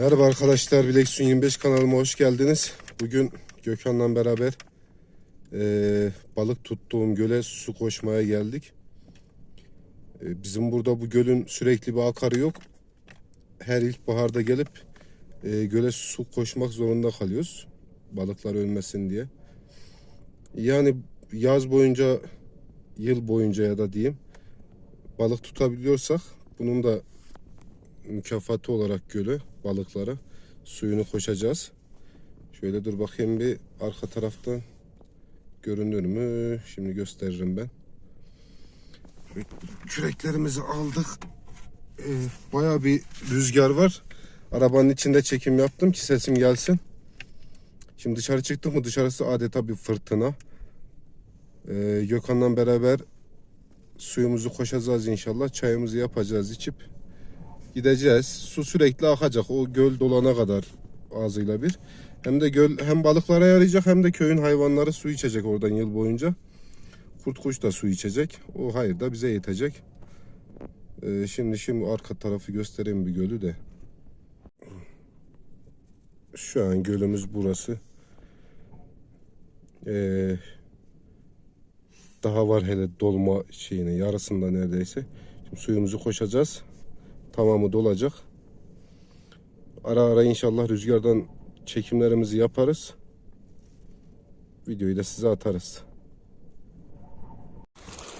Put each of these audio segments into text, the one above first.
Merhaba arkadaşlar, Bileksun 25 kanalıma hoş geldiniz. Bugün Gökhan'la beraber eee, balık tuttuğum göle su koşmaya geldik. Eee, bizim burada bu gölün sürekli bir akarı yok. Her ilkbaharda gelip eee, göle su koşmak zorunda kalıyoruz. Balıklar ölmesin diye. Yani yaz boyunca, yıl boyunca ya da diyeyim balık tutabiliyorsak bunun da mükafatı olarak gölü balıklara suyunu koşacağız. Şöyle dur bakayım bir arka taraftan görünür mü? Şimdi gösteririm ben. Küreklerimizi aldık. Ee, Baya bir rüzgar var. Arabanın içinde çekim yaptım ki sesim gelsin. Şimdi dışarı çıktık mı dışarısı adeta bir fırtına. Ee, Gökhan'la beraber suyumuzu koşacağız inşallah. Çayımızı yapacağız içip gideceğiz. Su sürekli akacak. O göl dolana kadar ağzıyla bir. Hem de göl hem balıklara yarayacak hem de köyün hayvanları su içecek oradan yıl boyunca. Kurt kuş da su içecek. O hayır da bize yetecek. Ee, şimdi şimdi arka tarafı göstereyim bir gölü de. Şu an gölümüz burası. Ee, daha var hele dolma şeyine yarısında neredeyse. Şimdi suyumuzu koşacağız tamamı dolacak. Ara ara inşallah rüzgardan çekimlerimizi yaparız. Videoyu da size atarız.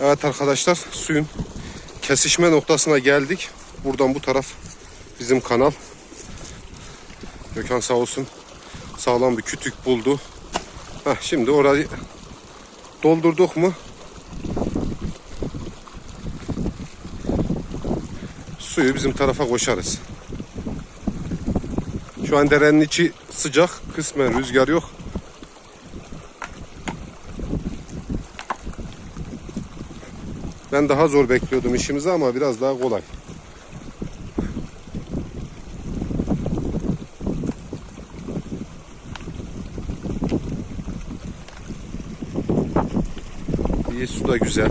Evet arkadaşlar suyun kesişme noktasına geldik. Buradan bu taraf bizim kanal. Gökhan sağ olsun sağlam bir kütük buldu. Heh, şimdi orayı doldurduk mu suyu bizim tarafa koşarız. Şu an derenin içi sıcak. Kısmen rüzgar yok. Ben daha zor bekliyordum işimizi ama biraz daha kolay. İyi su da güzel.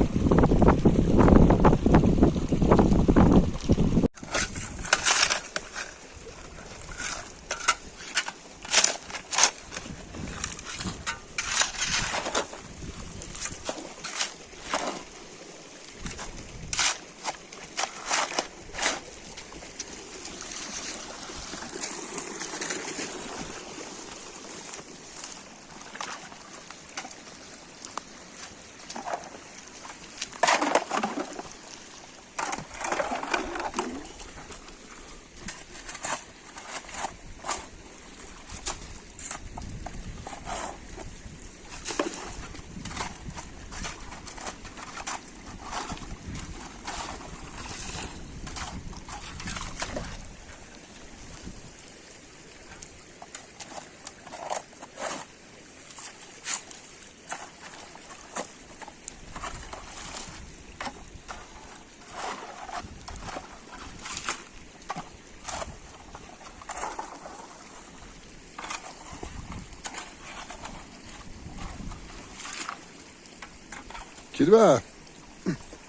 Kirve.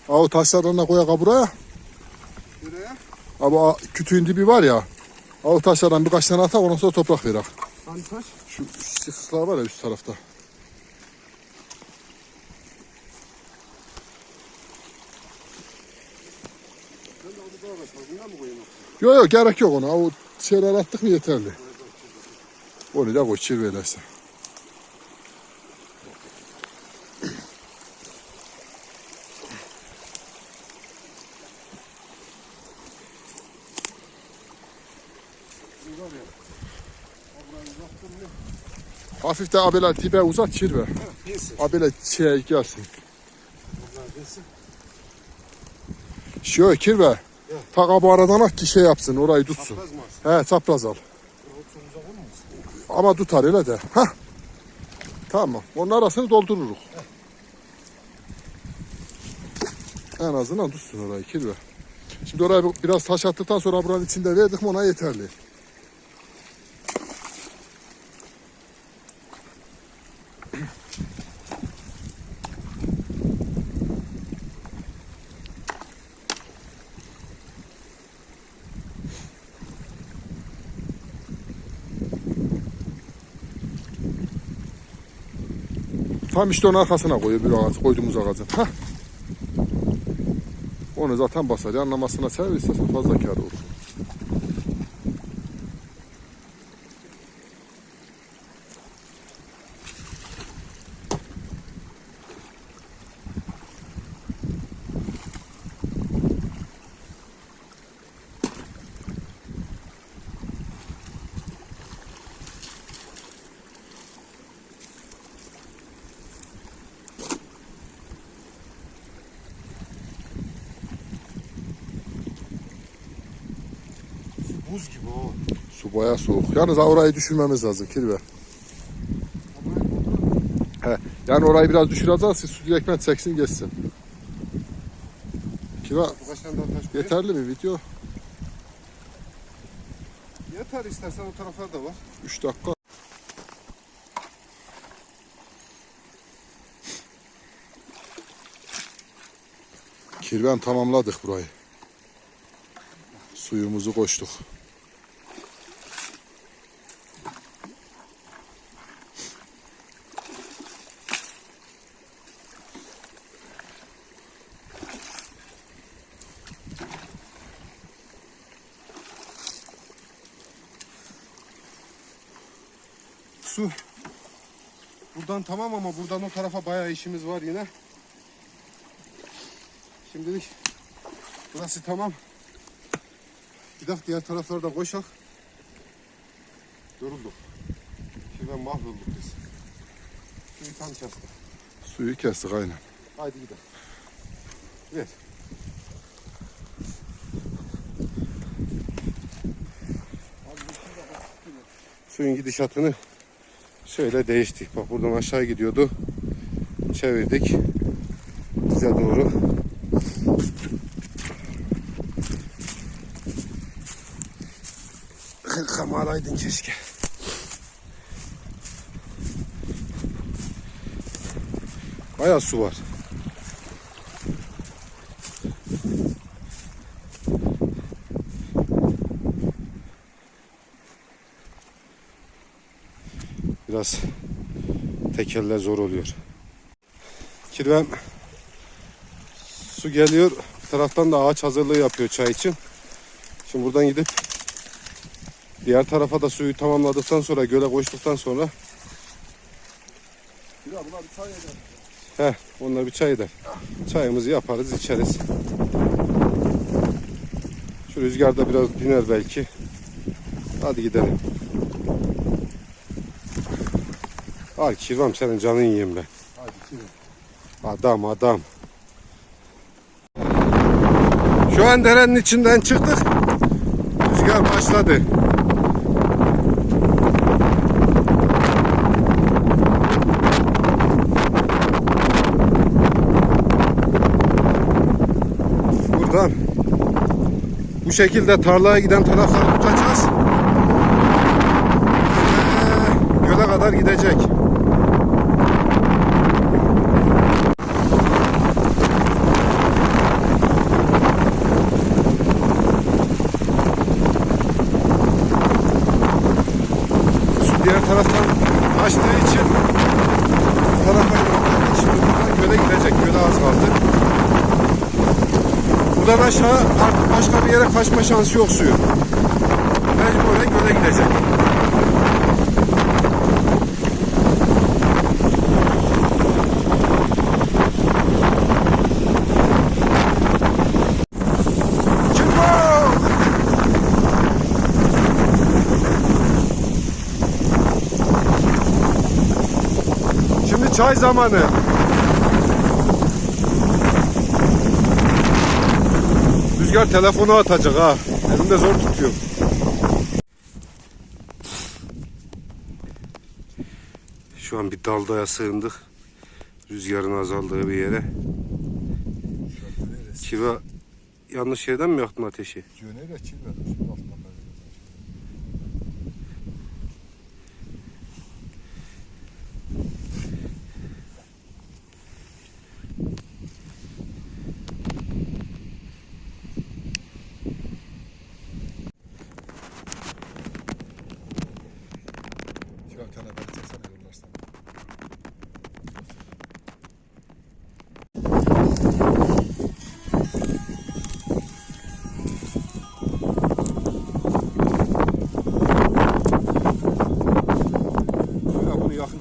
Av taşlarına koya buraya. Buraya Ama kütüğün dibi var ya. Av taşlardan birkaç tane atak ondan sonra toprak verir. hangi taş? Şu sıkışlar var ya üst tarafta. Yok yok gerek yok ona. O şeyler attık mı yeterli. Onu da koy çirvelerse. Hafif de abeler dibe uzat çirve. Neyse. Abele şey gelsin. Şöyle kirve. Taka bu aradan at ki şey yapsın orayı tutsun. He çapraz al. Ama tutar öyle de. Hah. Tamam. Onun arasını doldururuz. En azından tutsun orayı kirve. Şimdi oraya bir- biraz taş attıktan sonra buranın içinde verdik mi ona yeterli. Tam işte onun arkasına koyuyor bir ağaç, koyduğumuz ağacın. Hah. Onu zaten basar. Yanlamasına çevir istersen fazla kar olsun. Buz gibi o. Su bayağı soğuk. Yalnız orayı düşürmemiz lazım Kirve. He, yani orayı biraz düşüreceğiz ki su direktmen çeksin geçsin. Koyayım? yeterli mi video? Yeter istersen o taraflar da var. 3 dakika. Kirven tamamladık burayı. Suyumuzu koştuk. Su. Buradan tamam ama buradan o tarafa bayağı işimiz var yine. Şimdilik burası tamam. Bir dakika diğer tarafları da koşak. Yorulduk. Şimdi mahvolduk biz. Suyu tam kestik. Suyu kestik aynen. Haydi gidelim. Ver. Suyun gidişatını şöyle değiştik. Bak buradan aşağı gidiyordu. Çevirdik. Bize doğru. Kamalaydın keşke. Bayağı su var. Biraz tekerle zor oluyor. Kirvem su geliyor. Bir taraftan da ağaç hazırlığı yapıyor çay için. Şimdi buradan gidip diğer tarafa da suyu tamamladıktan sonra göle koştuktan sonra Heh, onlar bir çay eder. Çayımızı yaparız, içeriz. Şu rüzgarda biraz diner belki. Hadi gidelim. Al kirvam senin canın yiyeyim ben. Hadi Kirve. Adam adam. Şu an derenin içinden çıktık. Rüzgar başladı. Buradan bu şekilde tarlaya giden tarafları tutacağız. Ee, Göle kadar gidecek. Su diğer taraftan açtığı için bu tarafa şimdi buradan göle gidecek. Göle az kaldı. Buradan aşağı artık başka bir yere kaçma şansı yok suyun. Mecburen göle gidecek. Şimdi çay zamanı. Rüzgar telefonu atacak ha. Elimde zor tutuyor. Şu an bir daldaya sığındık. Rüzgarın azaldığı bir yere. Kiva yanlış yerden mi yaktın ateşi? Yöneyle Kirve. Şimdi altından beri. Kirve bir tane beni çeksene yollarsan.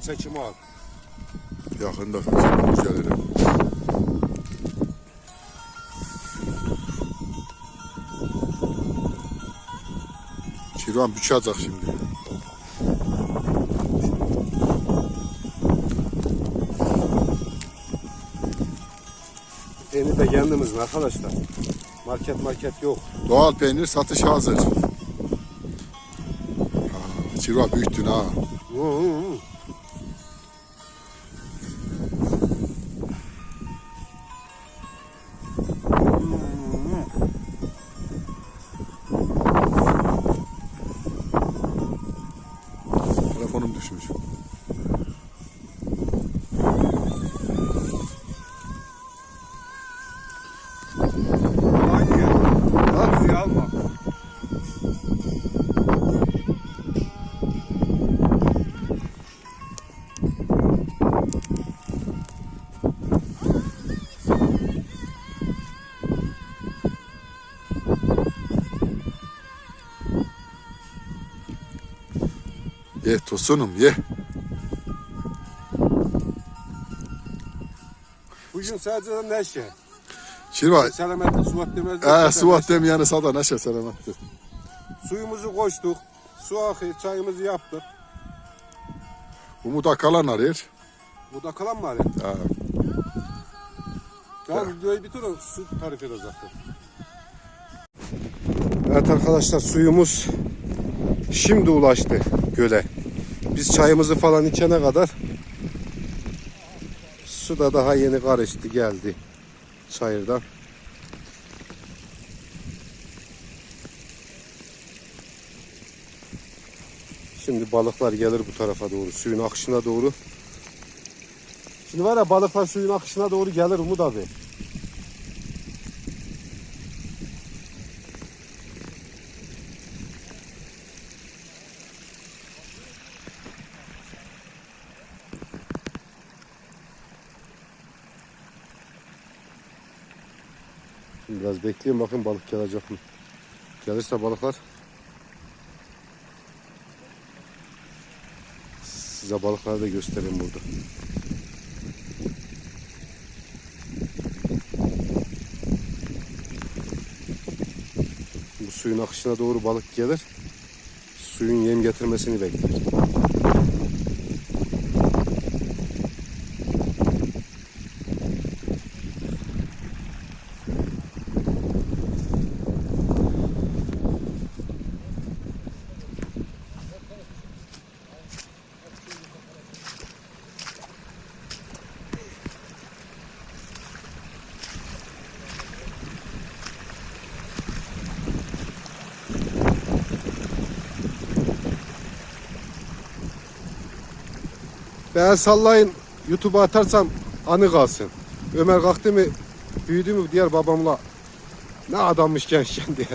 Çekimi al. Yakında kaçırma güzelirim. Çirvan bıçacak şimdi. Peynir de kendimizin arkadaşlar. Market market yok. Doğal peynir satışa hazır. Ha, Çirvan büyüktün ha. Hı hı hı. Tosunum ye. Bugün sadece neşe. Çirvan. Selametli suvat demezler. Ee, Suvat demeyeni sada neşe selamettir. Suyumuzu koştuk. Su akıyor, çayımızı yaptık. Umut Akalan arıyor. Bu da kalan mı abi? Ha, Tamam videoyu bitir su tarif edecektim. Evet arkadaşlar suyumuz şimdi ulaştı göle. Biz çayımızı falan içene kadar su da daha yeni karıştı geldi çayırdan. Şimdi balıklar gelir bu tarafa doğru suyun akışına doğru. Şimdi var ya balıklar suyun akışına doğru gelir Umut abi. Biraz bekleyin bakın balık gelecek mi? Gelirse balıklar size balıkları da göstereyim burada. Bu suyun akışına doğru balık gelir. Suyun yem getirmesini bekler. Ben sallayın YouTube'a atarsam anı kalsın. Ömer kalktı mı büyüdü mü diğer babamla ne adammış gençken diye.